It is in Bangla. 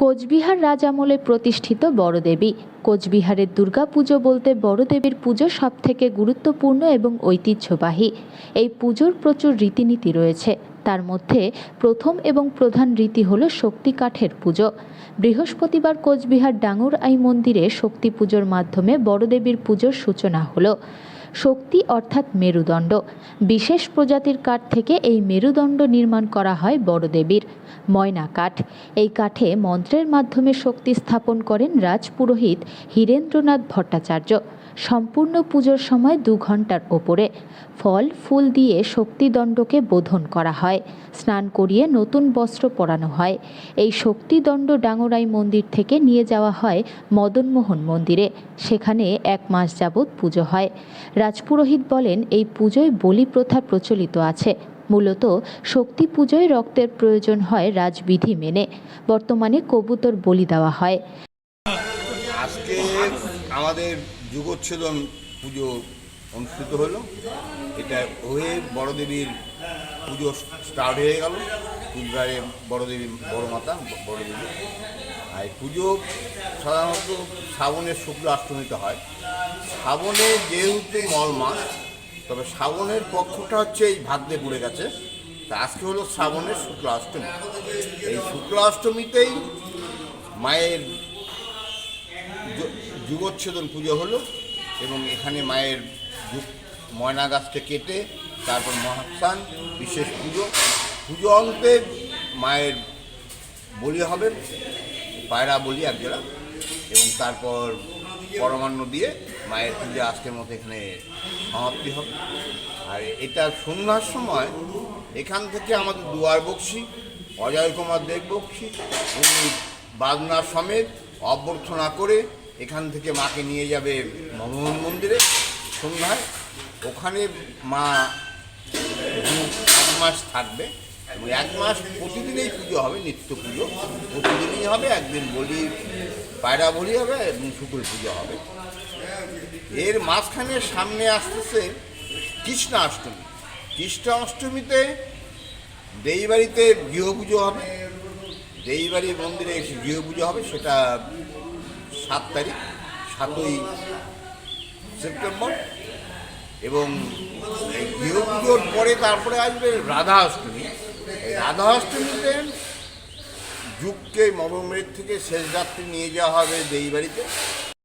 কোচবিহার রাজ আমলে প্রতিষ্ঠিত বড়দেবী। কোচবিহারের দুর্গাপুজো বলতে বড়দেবীর পুজো সবথেকে গুরুত্বপূর্ণ এবং ঐতিহ্যবাহী। এই পুজোর প্রচুর রীতিনীতি রয়েছে। তার মধ্যে প্রথম এবং প্রধান রীতি হল শক্তি কাঠের পুজো। বৃহস্পতিবার কোচবিহার ডাঙর আই মন্দিরে শক্তি পুজোর মাধ্যমে বড়দেবীর পুজোর সূচনা হলো। শক্তি অর্থাৎ মেরুদণ্ড। বিশেষ প্রজাতির কাঠ থেকে এই মেরুদণ্ড নির্মাণ করা হয় বড়দেবীর। ময়না কাঠ। এই কাঠে মন্ত্রের মাধ্যমে শক্তি স্থাপন করেন রাজপুরোহিত হীরেন্দ্রনাথ ভট্টাচার্য। সম্পূর্ণ পুজোর সময় দু ঘণ্টার ওপরে। ফল, ফুল দিয়ে শক্তিদণ্ডকে বোধন করা হয়। স্নান করিয়ে নতুন বস্ত্র পরানো হয়। এই শক্তিদণ্ড ডাঙরাই মন্দির থেকে নিয়ে যাওয়া হয় মদনমোহন মন্দিরে। সেখানে এক মাস যাবৎ পুজো হয়। রাজপুরোহিত বলেন, এই পুজোয় বলি প্রথা প্রচলিত আছে। মূলত শক্তি পুজোয় রক্তের প্রয়োজন হয় রাজবিধি মেনে। বর্তমানে কবুতর বলি দেওয়া হয়। আজকে আমাদের যুগোচ্ছেদন পুজো অনুষ্ঠিত হলো। এটা হয়ে বড়দেবীর পুজো স্টার্ট হয়ে গেল। কুচবিহারে বড়দেবী বড় মাতা বড়দেবী। আর পুজো সাধারণত শ্রাবণের শুক্ল অষ্টমীতে হয়। শ্রাবণে যেহেতু মল মাস, তবে শ্রাবণের পক্ষটা হচ্ছে এই ভাগ্যে পড়ে গেছে। তা আজকে হলো শ্রাবণের শুক্ল অষ্টমী। এই শুক্ল অষ্টমীতেই মায়ের যুগোচ্ছেদন পুজো হলো এবং এখানে মায়ের ময়না গাছকে কেটে তারপর মহাস্থান, বিশেষ পুজো। পুজো অন্তে মায়ের বলি হবে, পায়রা বলি একজোড়া এবং তারপর পরমান্ন দিয়ে মায়ের পুজো আজকের মতো এখানে সমাপ্তি হবে। আর এটা সন্ধ্যার সময় এখান থেকে আমাদের দুয়ার বক্সি, অজয় কুমার দেব বক্সি, উনি বাজনা সমেত অভ্যর্থনা করে এখান থেকে মাকে নিয়ে যাবে মনমোহন মন্দিরে সন্ধ্যায়। ওখানে মা এক মাস থাকবে এবং এক মাস প্রতিদিনই পুজো হবে, নিত্য পুজো। প্রতিদিনই হবে, একদিন বলি, পায়রা বলি হবে এবং শুকুর পুজো হবে। এর মাঝখানে সামনে আসতেছে কৃষ্ণ অষ্টমী। কৃষ্ণ অষ্টমীতে দেইবাড়িতে গৃহ পুজো হবে। দেইবাড়ি মন্দিরে গৃহ পুজো হবে, সেটা সাত তারিখ, সাতই সেপ্টেম্বর। এবং গৃহ পুজোর পরে তারপরে আসবে রাধা অষ্টমী রাধা অষ্টমীতে যুগকে মবমের থেকে শেষ রাত্রি নিয়ে যাওয়া হবে দেইবাড়িতে